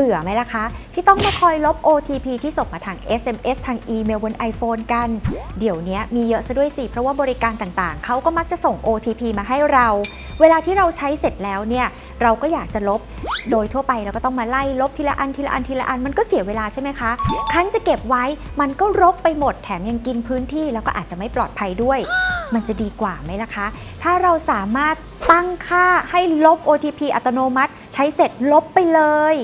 บื่อไหมล่ะคะ ที่ต้องมาคอยลบ OTP ที่ส่งมาทาง SMS ทางอีเมลบน iPhone กัน เดี๋ยวนี้มีเยอะซะด้วยสิ เพราะว่าบริการต่างๆ เขาก็มักจะส่ง OTP มาให้เรา เวลาที่เราใช้เสร็จแล้วเนี่ย เราก็อยากจะลบ โดยทั่วไปเราก็ต้องมาไล่ลบทีละอันทีละอันทีละอัน มันก็เสียเวลาใช่ไหมคะ ครั้นจะเก็บไว้ มันก็รกไปหมด แถมยังกินพื้นที่ แล้วก็อาจจะไม่ปลอดภัยด้วย มันจะดีกว่าไหมล่ะคะ ถ้าเราสามารถตั้งค่าให้ลบ OTP อัตโนมัติ ใช้เสร็จลบไปเลย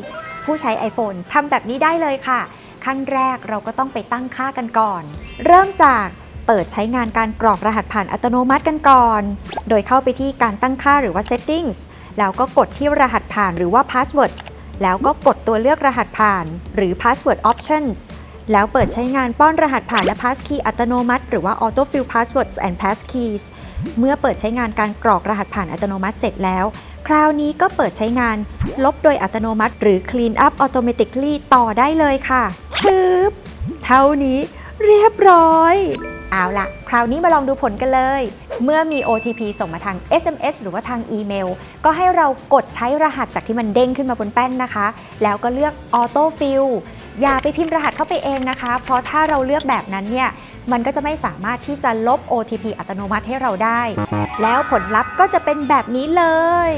ผู้ใช้ iPhone ทำแบบนี้ได้เลยค่ะ ขั้นแรกเราก็ต้องไปตั้งค่ากันก่อน เริ่มจากเปิดใช้งานการกรอกรหัสผ่านอัตโนมัติกันก่อน โดยเข้าไปที่การตั้งค่าหรือว่า settings แล้วก็กดที่รหัสผ่านหรือว่า passwords แล้วก็กดตัวเลือกรหัสผ่าน หรือ password options แล้วเปิดใช้งานป้อนรหัสผ่านและ passkey อัตโนมัติ หรือว่า autofill passwords and passkeys เมื่อเปิดใช้งานการกรอกรหัสผ่านอัตโนมัติเสร็จแล้ว คราวนี้ก็เปิดใช้งานลบโดยอัตโนมัติ หรือ clean up automatically ต่อได้เลยค่ะชึบเท่านี้เรียบร้อย เอาละคราวนี้มาลองดูผลกันเลย เมื่อมี OTP ส่งมาทาง SMS หรือว่าทางอีเมล ก็ให้เรากดใช้รหัสจากที่มันเด้งขึ้นมาบนแป้นนะคะ แล้วก็เลือก Auto Fill อย่าไปพิมพ์รหัสเข้าไปเองนะคะ เพราะถ้าเราเลือกแบบนั้นเนี่ยมันก็จะไม่สามารถที่จะลบ OTP อัตโนมัติให้เราได้ แล้วผลลัพธ์ก็จะเป็นแบบนี้เลย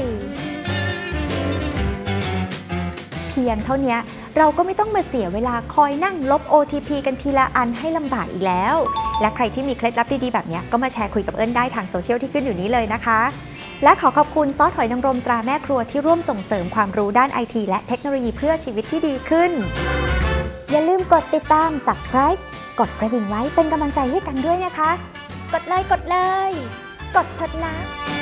เพียงเท่านี้เราก็ไม่ต้องมาเสียเวลาคอยนั่งลบ OTP กันทีละอันให้ลำบากอีกแล้ว และใครที่มีเคล็ดลับดีๆ แบบนี้ก็มาแชร์คุยกับเอิญได้ทางโซเชียลที่ขึ้นอยู่นี้เลยนะคะ และขอขอบคุณซอสหอยนางรมตราแม่ครัวที่ร่วมส่งเสริมความรู้ด้านไอทีและเทคโนโลยีเพื่อชีวิตที่ดีขึ้น อย่าลืมกดติดตาม subscribe กดกระดิ่งไว้เป็นกำลังใจให้กันด้วยนะคะ กดเลยกดเลย กดเถิดนะ